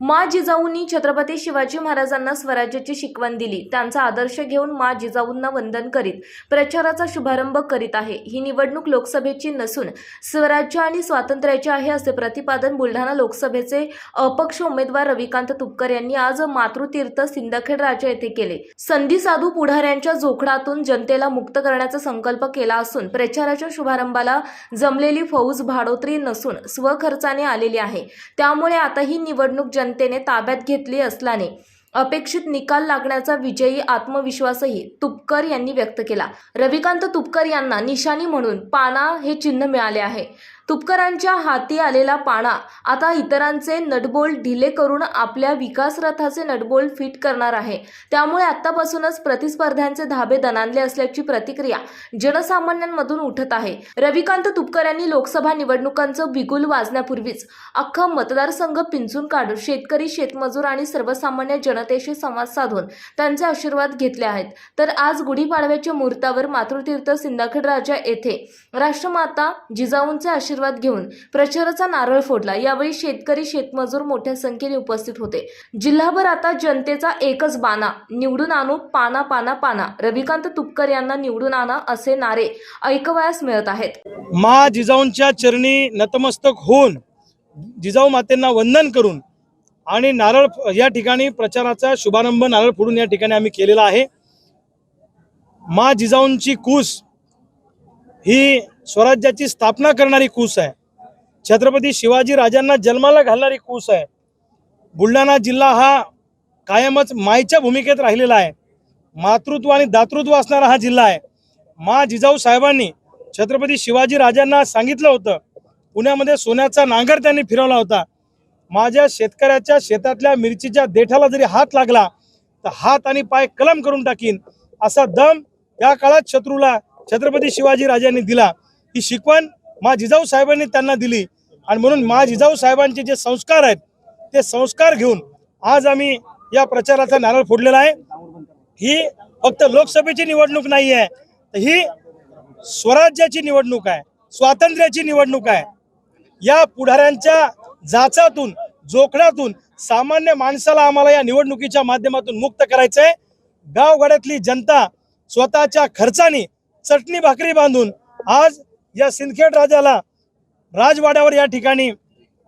मा जिजाऊंनी छत्रपती शिवाजी महाराजांना स्वराज्याची शिकवण दिली. त्यांचा आदर्श घेऊन मा जिजाऊंना वंदन करीत प्रचाराचा शुभारंभ करीत आहे. ही निवडणूक लोकसभेची नसून स्वराज्य आणि स्वातंत्र्याची आहे असे प्रतिपादन बुलढाणा लोकसभेचे अपक्ष उमेदवार रविकांत तुपकर यांनी आज मातृतीर्थ सिंदखेड राजा येथे केले. संधी साधू पुढाऱ्यांच्या जोखडातून जनतेला मुक्त करण्याचा संकल्प केला असून प्रचाराच्या शुभारंभाला जमलेली फौज भाडोत्री नसून स्वखर्चाने आलेली आहे. त्यामुळे आता ही निवडणूक जन जनतेने ताब्यात घेतली असल्याने अपेक्षित निकाल लागण्याचा विजयी आत्मविश्वासही तुपकर यांनी व्यक्त केला. रविकांत तुपकर यांना निशाणी म्हणून पाना हे चिन्ह मिळाले आहे. तुपकरांच्या हाती आलेला पाणा आता इतरांचे नटबोल्ट ढिले करून आपल्या विकास रथाचे नटबोल्ट फिट करणार आहे. त्यामुळे आतापासूनच प्रतिस्पर्ध्यांचे धाबे दणानले असल्याची प्रतिक्रिया जनसामान्यांमधून उठत आहे. रविकांत तुपकर यांनी लोकसभा निवडणुकांचं बिगुल वाजण्यापूर्वीच अख्खा मतदारसंघ पिंचून काढून शेतकरी शेतमजूर आणि सर्वसामान्य जनतेशी संवाद साधून त्यांचे आशीर्वाद घेतले आहेत. तर आज गुढीपाडव्याच्या मुहूर्तावर मातृतीर्थ सिंदखेड राजा येथे राष्ट्रमाता जिजाऊंचे आशीर्वाद घेऊन प्रचाराचा नारळ फोडला. यावेळी शेतकरी शेतमजूर मोठ्या संख्येने उपस्थित होते. जिल्हाभर आता जनतेचा एकच बाना निवडून आणू पाना पाना पाना. रविकांत तुपकर यांना निवडून आणा असे नारे ऐकवयास मिळत आहेत. मा जिजाऊंच्या चरणी नतमस्तक होऊन जिजाऊ मातेंना वंदन करून आणि नारळ या ठिकाणी प्रचाराचा शुभारंभ नारळ फोडून या ठिकाणी आम्ही केलेला आहे. मा जिजाऊंची कूस ही स्वराज्याची स्थापना करणारी कूस आहे. छत्रपती शिवाजी राजांना जन्माला घालणारी कूस आहे. बुलढाणा जिल्हा हा कायमच मायच्या भूमिकेत राहिलेला आहे. मातृत्व आणि दातृत्व असणारा हा जिल्हा आहे. मा जिजाऊ साहेबांनी छत्रपती शिवाजी राजांना सांगितलं होतं. पुण्यामध्ये सोन्याचा नांगर त्यांनी फिरवला होता. माझ्या शेतकऱ्याच्या शेतातल्या मिरचीच्या देठाला जरी हात लागला तर हात आणि पाय कलम करून टाकीन. असा दम त्या काळात शत्रूला छत्रपती शिवाजी राजांनी दिला ही शिकवण मा जिजाऊ साहेबांनी त्यांना दिली. आणि म्हणून मा जिजाऊ साहेबांचे जे संस्कार आहेत ते संस्कार घेऊन आज आम्ही या प्रचाराचा नारळ फोडलेला आहे. ही फक्त लोकसभेची निवडणूक नाही आहे तर ही स्वराज्याची निवडणूक आहे स्वातंत्र्याची निवडणूक आहे. या पुढाऱ्यांच्या जाचातून जोखडातून सामान्य माणसाला आम्हाला या निवडणुकीच्या माध्यमातून मुक्त करायचं आहे गावगाड्यातली जनता स्वतःच्या खर्चाने चटणी भाकरी बांधून आज या सिंदखेड राजाला राजवाड्यावर या ठिकाणी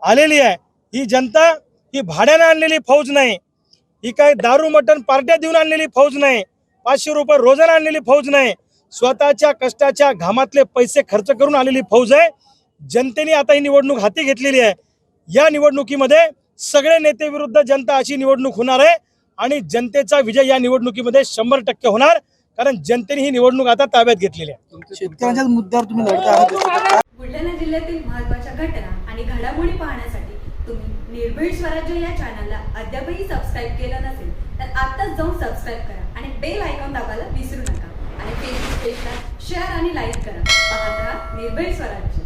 आलेली आहे. ही जनता ही भाड्याने आणलेली फौज नाही. ही काही दारू मटण पार्ट्या देऊन आणलेली फौज नाही. पाचशे रुपये रोजाने आणलेली फौज नाही. स्वतःच्या कष्टाच्या घामातले पैसे खर्च करून आलेली फौज आहे. जनतेने आता ही निवडणूक हाती घेतलेली आहे. या निवडणुकीमध्ये सगळे नेते विरुद्ध जनता अशी निवडणूक होणार आहे आणि जनतेचा विजय या निवडणुकीमध्ये शंभर टक्के होणार. कारण जनतेने ही निवडणूक आता ताब्यात घेतलेली आहे. शेतकऱ्यांच्याच मुद्द्यावर तुम्ही लढता आहात. बुलढाणा जिल्ह्यातील महत्त्वाच्या घटना आणि घडामोडी पाहण्यासाठी तुम्ही निर्भीड स्वराज्य या चॅनलला अद्यापही सबस्क्राईब केलं नसेल तर आत्ताच जाऊन सबस्क्राईब करा आणि बेल आयकॉन दाबायला विसरू नका. आणि फेसबुक पेजला शेअर आणि लाईक करा. पाहत राहा निर्भीड स्वराज्य.